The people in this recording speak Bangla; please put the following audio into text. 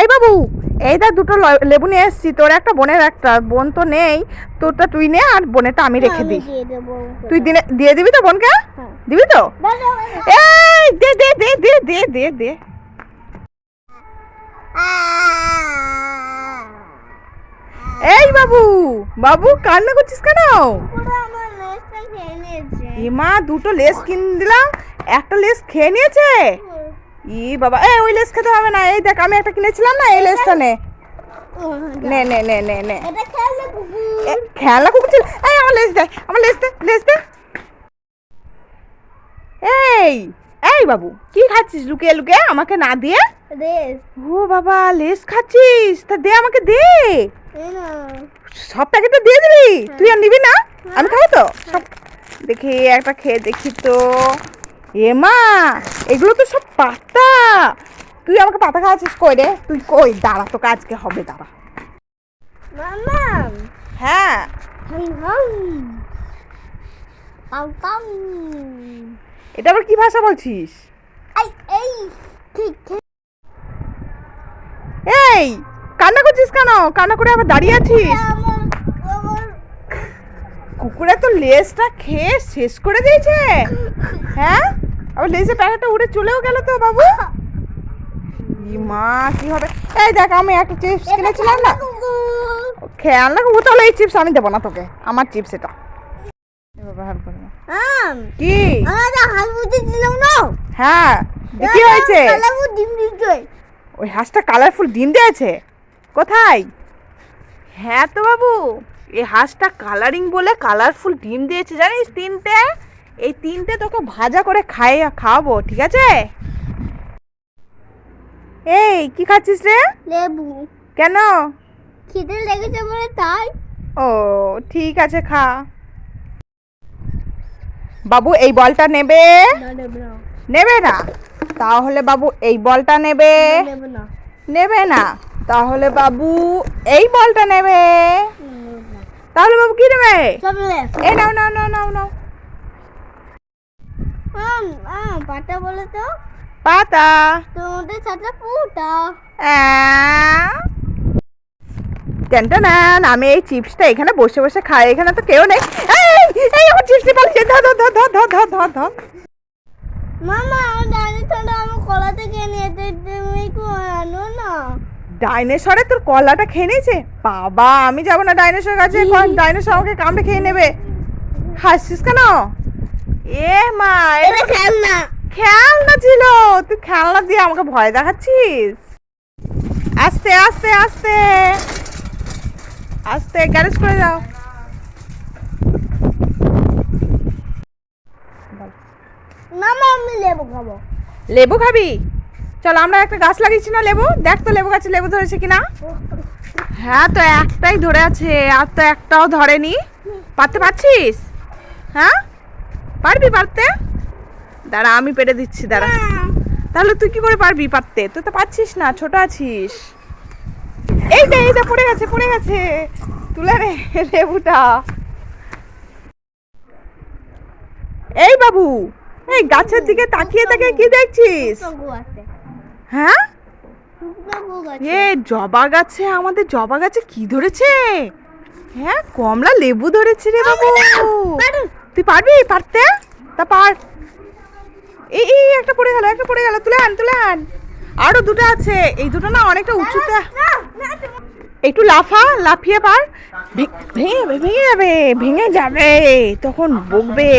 এই বাবু এই দা দুটো লেবু নিয়ে এসছি। তোর একটা বোনের একটা বোন তো নেই। তোরটা তুই নে আর বোনেরটা আমি রেখে দিই। তুই দিনে দিয়ে দিবি তো বোনকে? হ্যাঁ। দিবি তো? এই দে দে দে দে দে দে দে। এই বাবু বাবু কান্না করছিস কেন? এমা দুটো লেস কিন দিলাম একটা লেস খেয়ে নিয়েছে? ই বাবা এই ওই লেস খেতে হবে না এই দেখ আমি একটা কিনেছিলাম না এই লেসটা নে। নে নে নে নে নে। খেললে কুকুর। এ, ছিল। এই আমার লেস দে আমার লেস দে লেস দে। এই এই বাবু কি খাচ্ছিস লুকিয়ে লুকিয়ে? আমাকে না দিয়ে? ও বাবা লেস খাচ্ছিস? তা দে আমাকে দে। সব প্যাকেটটা দিয়ে দিবি? তুই আর নিবি না? আমি খাব তো? সব দেখি একটা খেয়ে দেখি তো। এ মা এগুলো তো সব পাতা। তুই আমাকে পাতা খাওয়াচ্ছিস কই রে? তুই কই? দাঁড়া তোকে আজকে হবে দাঁড়া। মামা হ্যাঁ। এটা আবার কি ভাষা বলছিস? এই কান্না করছিস কেন? কান্না করে আবার দাঁড়িয়ে আছিস? আমার আমার। কুকুরে তো লেজটা খেয়ে শেষ করে দিয়েছে। হ্যাঁ? আবার লেজের প্যাকেটটা উড়ে চলেও গেল তো বাবু? মা কি হবে? এই দেখ আমি একটা চিপস কিনেছিলাম না? ও তাহলে এই চিপস আমি দেবো না তোকে। আমার চিপস এটা। কি? হ্যাঁ কি হয়েছে? ওই হাঁসটা কালারফুল ডিম দিয়েছে? কোথায়? হ্যাঁ তো বাবু এই হাঁসটা কালারিং বলে কালারফুল ডিম দিয়েছে জানিস তিনটে? এই তিনটে তোকে ভাজা করে খাই খাওয়াবো ঠিক আছে? এই কি খাচ্ছিস রে? লেবু। কেন? খিদে লেগেছে বলে তাই। ও ঠিক আছে খা। বাবু এই বলটা নেবে? না নেব না। তাহলে বাবু এই বলটা নেবে? নেব না। নেবে না? তাহলে বাবু এই বলটা নেবে? তাহলে বাবু কি নেবে? এই নাও নাও নাও নাও নাও। পাতা বলে তো। পাতা। তোমাদের সাথে পুটা। টেনটেন আমি এই চিপসটা এখানে বসে বসে খাই এখানে তো কেউ নেই। এই আমার চিপসটি পালিয়ে ধ ধ ধ ধ ধ ধ ধর মামা আমার ডাইনোসরটা আমার কলা থেকে নিয়েছে তুমি আনো না? ডাইনোসরে তোর কলাটা খেয়ে নিয়েছে? বাবা আমি যাব না ডাইনোসর কাছে। ডাইনোসর আমাকে কামড়ে খেয়ে নেবে। হাসছিস কেন? এ মা এটা এটা খেল না খেলনা ছিল তুই খেলনা দিয়ে আমাকে ভয় দেখাচ্ছিস? আস্তে আস্তে আস্তে। আস্তে গ্যারেজ করে যাও মামা আমি লেবু খাব। লেবু খাবি? চল আমরা একটা গাছ লাগিয়েছি না লেবু? দেখ তো লেবু গাছে লেবু ধরেছে কিনা। হ্যাঁ তো একটাই ধরে আছে আর তো একটাও ধরেনি। পারতে পারছিস? হ্যাঁ? পারবি পারতে? দাঁড়া আমি পেরে দিচ্ছি দাঁড়া। তাহলে তুই কি করে পারবি পারতে? তুই তো পারছিস না ছোট আছিস। এই দে এই দে পড়ে গেছে পড়ে গেছে। তুলে রে লেবুটা। এই বাবু এই গাছের দিকে তাকিয়ে তাকিয়ে কি দেখছিস? হ্যাঁ? এ জবা গাছে আমাদের জবা গাছে কি ধরেছে? হ্যাঁ কমলা লেবু ধরেছে রে বাবু। তুই পারবি পারতে? তা পার। এই এই একটা পড়ে গেল, একটা পড়ে গেল। তুলে আন তুলে আন। আরও দুটো আছে। এই দুটো না অনেকটা উঁচুতে। একটু লাফা, লাফিয়ে পার। ভেঙে ভেঙে যাবে ভেঙে যাবে, তখন বকবে।